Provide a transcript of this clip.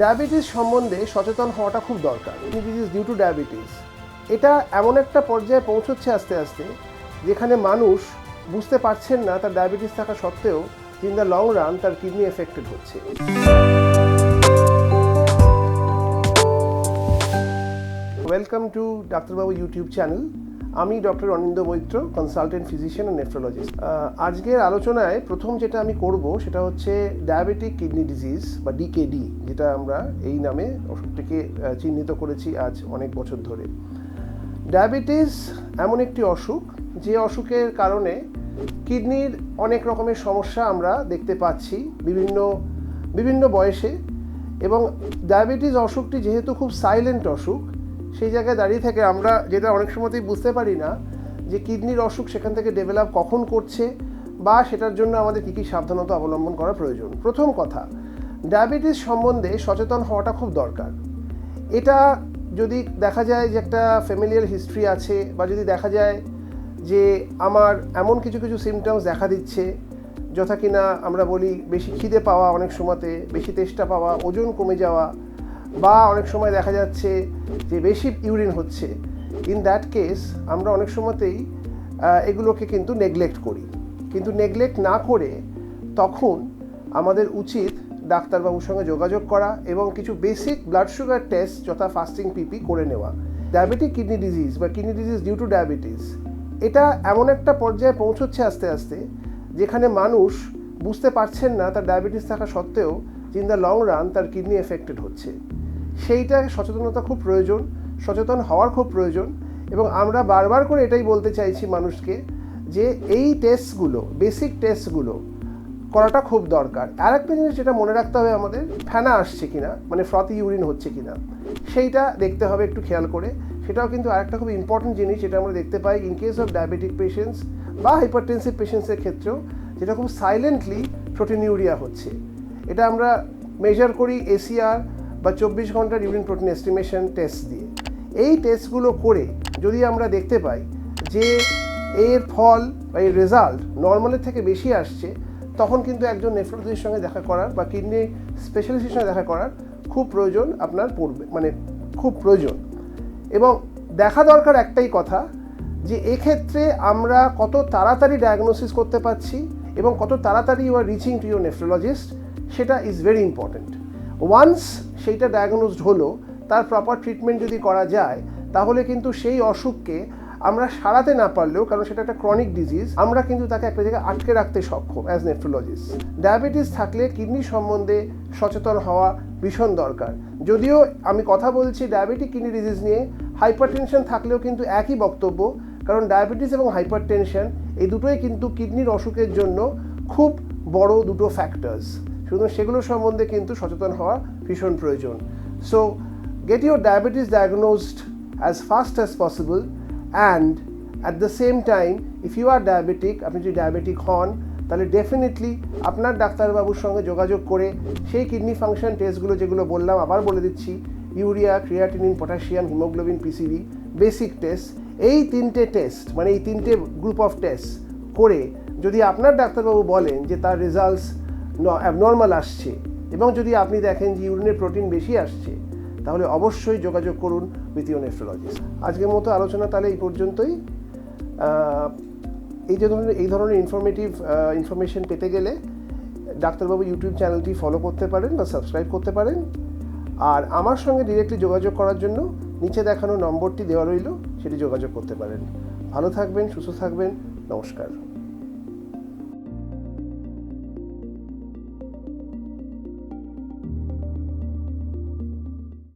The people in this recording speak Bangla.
ডায়াবেটিস সম্বন্ধে সচেতন হওয়াটা খুব দরকার। ডিজিজ ডিউ টু ডায়াবেটিস এটা এমন একটা পর্যায়ে পৌঁছচ্ছে আস্তে আস্তে, যেখানে মানুষ বুঝতে পারছেন না তার ডায়াবেটিস থাকা সত্ত্বেও ইন দ্য লং রান তার কিডনি এফেক্টেড হচ্ছে। ওয়েলকাম টু ডাক্তারবাবু ইউটিউব চ্যানেল আমি doctor Anindya Maitra consultant physician ও নেফ্রোলজিস্ট আজকের আলোচনায় প্রথম যেটা আমি করব সেটা হচ্ছে ডায়াবেটিক কিডনি ডিজিজ বা ডিকেডি যেটা আমরা এই নামে অসুখটিকে চিহ্নিত করেছি আজ অনেক বছর ধরে। ডায়াবেটিস এমন একটি অসুখ, যে অসুখের কারণে কিডনির অনেক রকমের সমস্যা আমরা দেখতে পাচ্ছি বিভিন্ন বিভিন্ন বয়সে। এবং ডায়াবেটিস অসুখটি যেহেতু খুব সাইলেন্ট অসুখ সেই জায়গায় দাঁড়িয়ে থেকে আমরা যেটা অনেক সময়তেই বুঝতে পারি না, যে কিডনির অসুখ সেখান থেকে ডেভেলপ কখন করছে বা সেটার জন্য আমাদের কী কী সাবধানতা অবলম্বন করা প্রয়োজন। প্রথম কথা ডায়াবেটিস সম্বন্ধে সচেতন হওয়াটা খুব দরকার। এটা যদি দেখা যায় যে একটা ফ্যামিলিয়ার হিস্ট্রি আছে বা যদি দেখা যায় যে আমার এমন কিছু কিছু সিমটমস দেখা দিচ্ছে, যথা কিনা আমরা বলি বেশি খিদে পাওয়া অনেক সময়তে, বেশি তেষ্টা পাওয়া, ওজন কমে যাওয়া বা অনেক সময় দেখা যাচ্ছে যে বেশি ইউরিন হচ্ছে। ইন দ্যাট কেস আমরা অনেক সময়তেই এগুলোকে কিন্তু নেগলেক্ট করি। কিন্তু নেগলেক্ট না করে তখন আমাদের উচিত ডাক্তারবাবুর সঙ্গে যোগাযোগ করা এবং কিছু বেসিক ব্লাড সুগার টেস্ট যথা ফাস্টিং পিপি করে নেওয়া। ডায়াবেটিক কিডনি ডিজিজ বা kidney disease due to diabetes এটা এমন একটা পর্যায়ে পৌঁছচ্ছে আস্তে আস্তে, যেখানে মানুষ বুঝতে পারছেন না তার ডায়াবেটিস থাকা সত্ত্বেও ইন দ্য লং রান তার কিডনি এফেক্টেড হচ্ছে। সেইটা সচেতনতা খুব প্রয়োজন, সচেতন হওয়ার খুব প্রয়োজন এবং আমরা বারবার করে এটাই বলতে চাইছি মানুষকে যে এই টেস্টগুলো বেসিক টেস্টগুলো করাটা খুব দরকার। আরেকটা জিনিস যেটা মনে রাখতে হবে আমাদের, ফেনা আসছে কিনা মানে ফ্রতি ইউরিন হচ্ছে কিনা, সেইটা দেখতে হবে একটু খেয়াল করে। সেটাও কিন্তু আরেকটা খুব ইম্পর্টেন্ট জিনিস যেটা আমরা দেখতে পাই in case of diabetic patients বা হাইপারটেনসিভ পেশেন্টসের ক্ষেত্রেও, যেটা খুব সাইলেন্টলি প্রোটিনিউরিয়া হচ্ছে। এটা আমরা মেজার করি এসিআর বা চব্বিশ ঘণ্টার ইউরিন প্রোটিন এস্টিমেশন টেস্ট দিয়ে। এই টেস্টগুলো করে যদি আমরা দেখতে পাই যে এর ফল বা এর রেজাল্ট নর্মালের থেকে বেশি আসছে, তখন কিন্তু একজন নেফ্রোলজিস্টের সঙ্গে দেখা করার বা কিডনি স্পেশালিস্টের সঙ্গে দেখা করার খুব প্রয়োজন আপনার পড়বে মানে খুব প্রয়োজন। এবং দেখা দরকার একটাই কথা যে এক্ষেত্রে আমরা কত তাড়াতাড়ি ডায়াগনোসিস করতে পারছি এবং কত তাড়াতাড়ি you are reaching to your nephrologist সেটা ইজ ভেরি ইম্পর্ট্যান্ট ওয়ান্স সেইটা ডায়াগনোসড হলো, তার প্রপার ট্রিটমেন্ট যদি করা যায়, তাহলে কিন্তু সেই অসুখকে আমরা সারাতে না পারলেও, কারণ সেটা একটা ক্রনিক ডিজিজ আমরা কিন্তু তাকে একটা জায়গায় আটকে রাখতে সক্ষম অ্যাজ নেফ্রোলজিস্ট ডায়াবেটিস থাকলে কিডনি সম্বন্ধে সচেতন হওয়া ভীষণ দরকার। যদিও আমি কথা বলছি ডায়াবেটিক কিডনি ডিজিজ নিয়ে হাইপারটেনশন থাকলেও কিন্তু একই বক্তব্য, কারণ ডায়াবেটিস এবং হাইপারটেনশন এই দুটোই কিন্তু কিডনির অসুখের জন্য খুব বড় দুটো ফ্যাক্টরস সুতরাং সেগুলো সম্বন্ধে কিন্তু সচেতন হওয়া ভীষণ প্রয়োজন। So get your diabetes diagnosed as fast as possible and at the same time if you are diabetic আপনি যদি ডায়াবেটিক হন, তাহলে ডেফিনেটলি আপনার ডাক্তারবাবুর সঙ্গে যোগাযোগ করে সেই কিডনি ফাংশন টেস্টগুলো যেগুলো বললাম, আবার বলে দিচ্ছি urea creatinine potassium haemoglobin PCB basic test এই তিনটে টেস্ট মানে এই তিনটে গ্রুপ অফ টেস্ট করে যদি আপনার ডাক্তারবাবু বলেন যে তার রেজাল্টস অ্যাবনর্মাল আসছে। এবং যদি আপনি দেখেন যে ইউরিনের প্রোটিন বেশি আসছে, তাহলে অবশ্যই যোগাযোগ করুন উইথ ইউর নেফ্রোলজিস্ট আজকের মতো আলোচনা তাহলে এই পর্যন্তই। এই যে ধরনের, এই ধরনের ইনফরমেটিভ ইনফরমেশন পেতে গেলে ডাক্তারবাবু ইউটিউব চ্যানেলটি ফলো করতে পারেন বা সাবস্ক্রাইব করতে পারেন। আর আমার সঙ্গে ডিরেক্টলি যোগাযোগ করার জন্য নিচে দেখানো নম্বরটি দেওয়া রইল, সেটি যোগাযোগ করতে পারেন। ভালো থাকবেন, সুস্থ থাকবেন, নমস্কার।